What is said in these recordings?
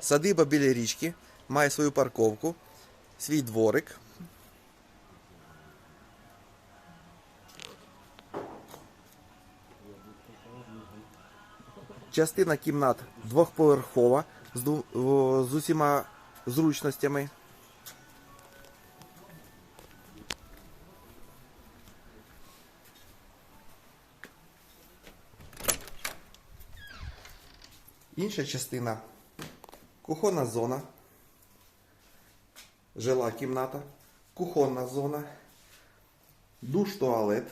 Садиба біля річки, має свою парковку, свій дворик. Частина кімнат двохповерхова з, усіма зручностями. Інша частина кухонна зона, жила кімната, кухонна зона, душ туалет.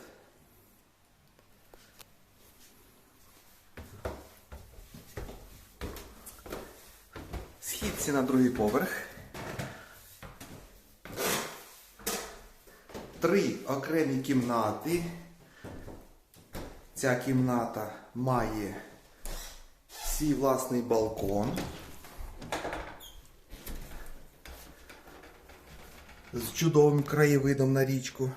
Східці на другий поверх. Три окремі кімнати. Ця кімната має свій власний балкон. З чудовим краєвидом на річку.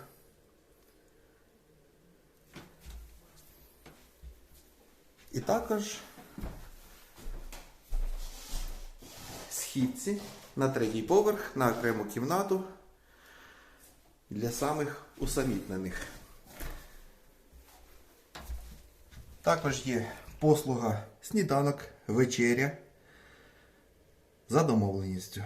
І також східці на третій поверх на окрему кімнату для самих усамітнених. Також є послуга сніданок, вечеря за домовленістю.